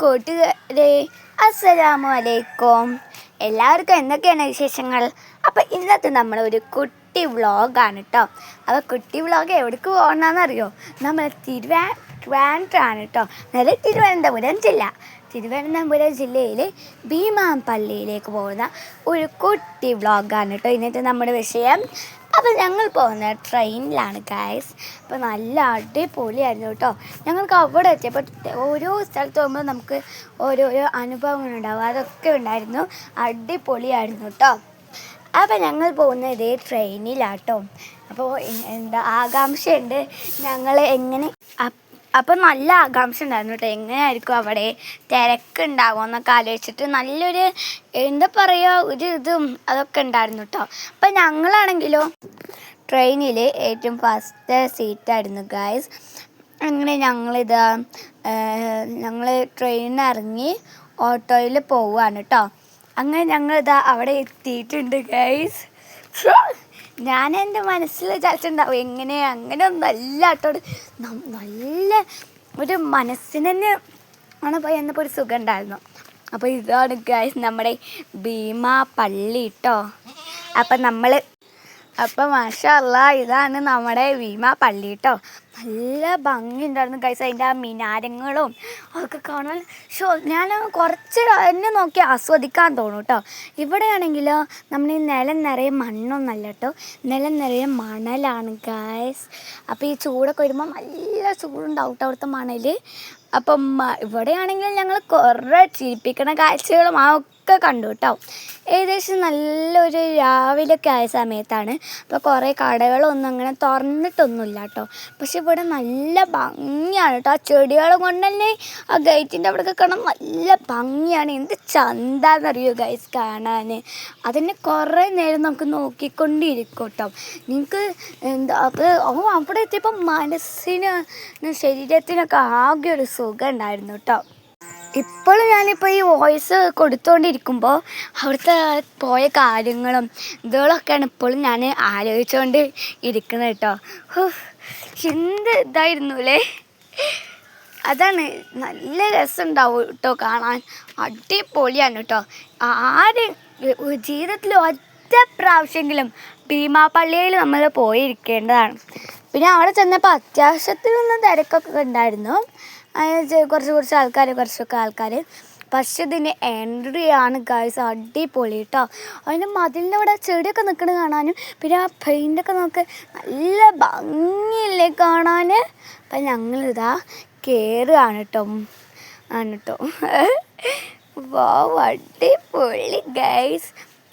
കൂട്ടുകാരെ അസ്സലാമു അലൈക്കും എല്ലാവർക്കും എന്തൊക്കെയാണ് വിശേഷങ്ങൾ? അപ്പോൾ ഇന്നത്തെ നമ്മൾ ഒരു കുട്ടി വ്ളോഗാണ് കേട്ടോ അപ്പോൾ കുട്ടി വ്ളോഗ് എവിടേക്ക് പോകണമെന്നറിയോ നമ്മൾ തിരുവാ ട്രിവാൻഡ്രാണ് കേട്ടോ നല്ല തിരുവനന്തപുരം ജില്ല. തിരുവനന്തപുരം ജില്ലയിൽ ഭീമാപള്ളിയിലേക്ക് പോകുന്ന ഒരു കുട്ടി വ്ളോഗാണ് കേട്ടോ ഇന്നത്തെ നമ്മുടെ വിഷയം. അപ്പോൾ ഞങ്ങൾ പോകുന്നത് ട്രെയിനിലാണ് ഗായ്സ് അപ്പോൾ നല്ല അടിപൊളിയായിരുന്നു കേട്ടോ. ഞങ്ങൾക്ക് അവിടെ എത്തിയപ്പോൾ ഓരോ സ്ഥലത്ത് പോകുമ്പോൾ നമുക്ക് ഓരോരോ അനുഭവങ്ങളുണ്ടാവും അതൊക്കെ ഉണ്ടായിരുന്നു. അടിപൊളിയായിരുന്നു കേട്ടോ. അപ്പോൾ ഞങ്ങൾ പോകുന്നത് ഇതേ ട്രെയിനിലാട്ടോ അപ്പോൾ എന്താ ആകാംക്ഷയുണ്ട്. ഞങ്ങൾ എങ്ങനെ അപ്പം നല്ല ആകാംക്ഷ ഉണ്ടായിരുന്നു കേട്ടോ. എങ്ങനെയായിരിക്കും അവിടെ തിരക്കുണ്ടാവുമോ എന്നൊക്കെ ആലോചിച്ചിട്ട് നല്ലൊരു എന്താ പറയുക ഒരു ഇതും അതൊക്കെ ഉണ്ടായിരുന്നു കേട്ടോ. അപ്പം ഞങ്ങളാണെങ്കിലോ ട്രെയിനിൽ ഏറ്റവും ഫസ്റ്റ് സീറ്റായിരുന്നു ഗായ്സ് അങ്ങനെ ഞങ്ങളിത് ഞങ്ങൾ ട്രെയിനിൽ ഇറങ്ങി ഓട്ടോയിൽ പോവുകയാണ് കേട്ടോ അങ്ങനെ ഞങ്ങളിതാ അവിടെ എത്തിയിട്ടുണ്ട് ഗൈസ് ഞാൻ എന്റെ മനസ്സിൽ വിചാരിച്ചിട്ടുണ്ടാവും എങ്ങനെ അങ്ങനെ നല്ല ആട്ടോട് നല്ല ഒരു മനസ്സിന് തന്നെ ആണ് പോയി എന്നപ്പോൾ ഒരു സുഖം ഉണ്ടായിരുന്നു. അപ്പോൾ ഇതാണ് ഗൈസ് നമ്മുടെ ഭീമാ പള്ളി കേട്ടോ അപ്പം നമ്മൾ അപ്പം മാഷല്ല ഇതാണ് നമ്മുടെ ഭീമ പള്ളി കേട്ടോ നല്ല ഭംഗിയുണ്ടായിരുന്നു ഗൈസ് അതിന്റെ ആ മിനാരങ്ങളും അതൊക്കെ കാണാൻ. ഷോ ഞാൻ കുറച്ച് എന്നെ നോക്കി ആസ്വദിക്കാൻ തോന്നും കേട്ടോ ഇവിടെയാണെങ്കിൽ നമ്മൾ ഈ നിലം നിറയെ മണ്ണൊന്നല്ല കേട്ടോ നിലം നിറയെ മണലാണ് ഗൈസ് അപ്പോൾ ഈ ചൂടൊക്കെ വരുമ്പോൾ നല്ല ചൂടുണ്ടാവും കേട്ടോ അവിടുത്തെ മണൽ അപ്പം ഇവിടെയാണെങ്കിൽ ഞങ്ങൾ കുറേ ചിരിപ്പിക്കണ കാഴ്ചകളും ആ ഒക്കെ കണ്ടു കേട്ടോ ഏകദേശം നല്ലൊരു രാവിലെയൊക്കെ ആയ സമയത്താണ്. അപ്പോൾ കുറേ കടകളൊന്നും അങ്ങനെ തുറന്നിട്ടൊന്നുമില്ല കേട്ടോ പക്ഷെ ഇവിടെ നല്ല ഭംഗിയാണ് കേട്ടോ ആ ചെടികൾ കൊണ്ട് ആ ഗേറ്റിന്റെ അവിടെ കാണാൻ നല്ല ഭംഗിയാണ്. എന്ത് ചന്താന്നറിയോ ഗൈസ് കാണാൻ അതിനെ കുറേ നേരം നമുക്ക് നോക്കിക്കൊണ്ടിരിക്കും കേട്ടോ നിങ്ങൾക്ക് എന്താ അപ്പോൾ ഓ അവിടെ എത്തിയപ്പോൾ മനസ്സിന് ശരീരത്തിനൊക്കെ ആകെ ഒരു സുഖം ഉണ്ടായിരുന്നു കേട്ടോ ഇപ്പോൾ ഞാനിപ്പോൾ ഈ വോയിസ് കൊടുത്തുകൊണ്ടിരിക്കുമ്പോൾ അവിടുത്തെ പോയ കാര്യങ്ങളും ഇതുകളൊക്കെയാണ് ഇപ്പോഴും ഞാൻ ആലോചിച്ചുകൊണ്ട് ഇരിക്കുന്നത് കേട്ടോ. എന്ത് ഇതായിരുന്നു അല്ലേ അതാണ് നല്ല രസമുണ്ടാവും കേട്ടോ കാണാൻ. അടിപൊളിയാണ് കേട്ടോ. ആര് ജീവിതത്തിൽ ഒറ്റ പ്രാവശ്യമെങ്കിലും ഭീമാപ്പള്ളിയിൽ നമ്മൾ പോയിരിക്കേണ്ടതാണ്. പിന്നെ അവിടെ ചെന്നപ്പോൾ അത്യാവശ്യത്തിനൊന്നും തിരക്കൊക്കെ ഉണ്ടായിരുന്നു. അതായത് കുറച്ച് കുറച്ച് ആൾക്കാർ കുറച്ചൊക്കെ ആൾക്കാർ പക്ഷെ ഇതിന്റെ എൻട്രി ആണ് ഗൈസ് അടിപൊളി കേട്ടോ അതിന്റെ മതിലിന്റെ അവിടെ ചെടിയൊക്കെ നിൽക്കുന്നത് കാണാനും പിന്നെ ആ പെയിന്റൊക്കെ നോക്ക് നല്ല ഭംഗിയില്ലേ കാണാൻ അപ്പം ഞങ്ങളിതാ കയറുകയാണ് കേട്ടോ ആണ് കേട്ടോ വാ അടിപൊളി ഗൈസ്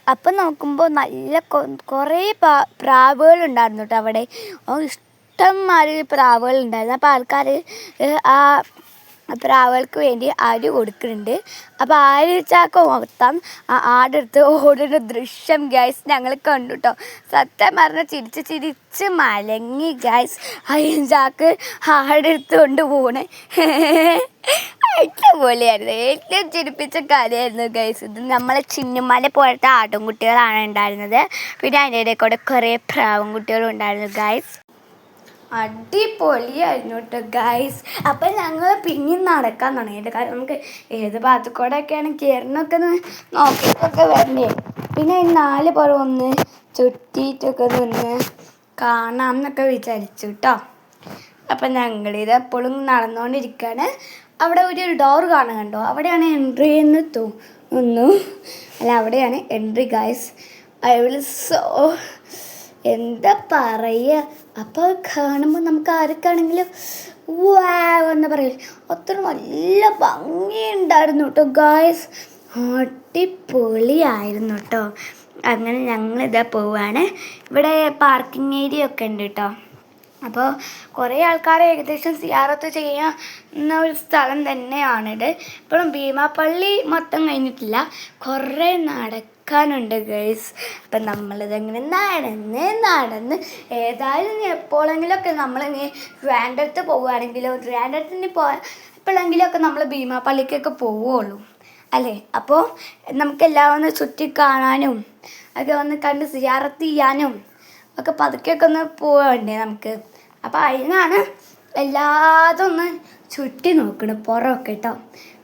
അപ്പം നോക്കുമ്പോൾ നല്ല കുറേ പ്രാവുകളുണ്ടായിരുന്നു കേട്ടോ അവിടെ. ഓ ഇഷ്ടംമാതിരി പ്രാവുകളുണ്ടായിരുന്നു അപ്പോൾ ആൾക്കാർ ആ പ്രാവുകൾക്ക് വേണ്ടി അരി കൊടുക്കുന്നുണ്ട്. അപ്പോൾ ആര് ചാക്ക മൊത്തം ആടെടുത്ത് ഓടുന്ന ദൃശ്യം ഗൈസ് ഞങ്ങൾ കണ്ടു കേട്ടോ സത്യം പറഞ്ഞാൽ ചിരിച്ച് ചിരിച്ച് മലങ്ങി ഗൈസ് അയ്യൻ ചാക്ക് ആടെടുത്ത് കൊണ്ട് പോണേ പോലെയായിരുന്നു ഏറ്റവും ചിരിപ്പിച്ച കഥയായിരുന്നു ഗൈസ് ഇത് നമ്മളെ ചിന്നുമല പോലത്തെ ആട്ടുംകുട്ടികളാണ് ഉണ്ടായിരുന്നത്. പിന്നെ അതിന്റെ ഇടയിൽ കൂടെ കുറേ പ്രാവും കുട്ടികളും ഉണ്ടായിരുന്നു ഗൈസ് അടിപൊളിയായിരുന്നു കേട്ടോ ഗൈസ് അപ്പം ഞങ്ങൾ പിന്നെയും നടക്കാൻ തുടങ്ങിയിട്ട്. കാരണം നമുക്ക് ഏത് ഭാഗത്തു കൂടെ ഒക്കെയാണ് കയറണമൊക്കെ ഒന്ന് നോക്കിയിട്ടൊക്കെ വരണ്ടേ പിന്നെ ഈ നാല് പുറം ഒന്ന് ചുറ്റിയിട്ടൊക്കെ നിന്ന് കാണാം എന്നൊക്കെ വിചാരിച്ചു കേട്ടോ അപ്പം ഞങ്ങളിത് എപ്പോഴും നടന്നുകൊണ്ടിരിക്കുകയാണ് അവിടെ ഒരു ഡോർ കാണാൻ കണ്ടോ? അവിടെയാണ് എൻട്രി എന്ന് തോന്നുന്നു. അല്ല അവിടെയാണ് entry guys I will show എന്താ പറയുക? അപ്പോൾ കാണുമ്പോൾ നമുക്ക് ആർക്കാണെങ്കിലും വാ എന്ന് പറയും. അത്ര നല്ല ഭംഗിയുണ്ടായിരുന്നു കേട്ടോ ഗായ്സ് അടിപൊളിയായിരുന്നു കേട്ടോ അങ്ങനെ ഞങ്ങളിതാ പോവാണ്. ഇവിടെ പാർക്കിംഗ് ഏരിയ ഒക്കെ ഉണ്ട് കേട്ടോ അപ്പോൾ കുറേ ആൾക്കാർ ഏകദേശം സിയാറത്ത് ചെയ്യുന്ന ഒരു സ്ഥലം തന്നെയാണിത്. ഇപ്പോഴും ഭീമാപ്പള്ളി മൊത്തം കഴിഞ്ഞിട്ടില്ല. കുറേ നടക്കാനുണ്ട് ഗേൾസ് അപ്പം നമ്മളിതങ്ങനെ നടന്ന് നടന്ന് ഏതായാലും എപ്പോഴെങ്കിലുമൊക്കെ നമ്മളിങ്ങനെ ട്രാൻഡടുത്ത് പോവുകയാണെങ്കിലോ ട്രാൻഡത്തിന് പോ എപ്പോഴെങ്കിലുമൊക്കെ നമ്മൾ ഭീമാപ്പള്ളിക്കൊക്കെ പോവുകയുള്ളൂ. അല്ലേ? അപ്പോൾ നമുക്കെല്ലാം ഒന്ന് ചുറ്റി കാണാനും ഒക്കെ ഒന്ന് കണ്ട് സിയാറത്ത് ചെയ്യാനും ഒക്കെ പതുക്കെയൊക്കെ ഒന്ന് പോവണ്ടേ നമുക്ക്? അപ്പോൾ അതിനാണ് വല്ലാതെ ഒന്ന് ചുറ്റി നോക്കണം പുറമൊക്കെ കേട്ടോ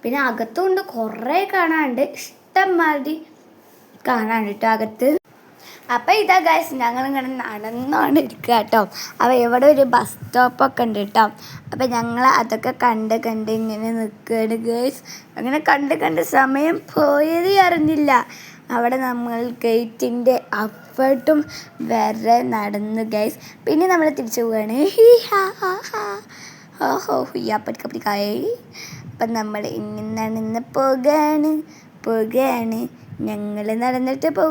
പിന്നെ അകത്തുകൊണ്ട് കുറേ കാണാണ്ട് ഇഷ്ടംമാതിരി കാണാണ്ട് കേട്ടോ അകത്ത്. അപ്പം ഇതാ ഗൈസ് ഞങ്ങൾ ഇങ്ങനെ നടന്നാണ് ഇരിക്കുക കേട്ടോ അപ്പോൾ ഇവിടെ ഒരു ബസ് സ്റ്റോപ്പൊക്കെ ഉണ്ട് കേട്ടോ അപ്പം ഞങ്ങൾ അതൊക്കെ കണ്ട് കണ്ട് ഇങ്ങനെ നിൽക്കുകയാണ് ഗൈസ് അങ്ങനെ കണ്ട് കണ്ട് സമയം പോയത് അറിഞ്ഞില്ല. അവിടെ നമ്മൾ ഗേറ്റിന്റെ അപ്പുറത്തും വരെ നടന്നു ഗൈസ് പിന്നെ നമ്മൾ തിരിച്ചു പോവുകയാണ് ഓഹോ ഹാ ഹാ ഹാ. അപ്പം നമ്മൾ ഇങ്ങനെ നടന്ന് പോകാണ് പോകാണ്. ഞങ്ങൾ നടന്നിട്ട് പോകും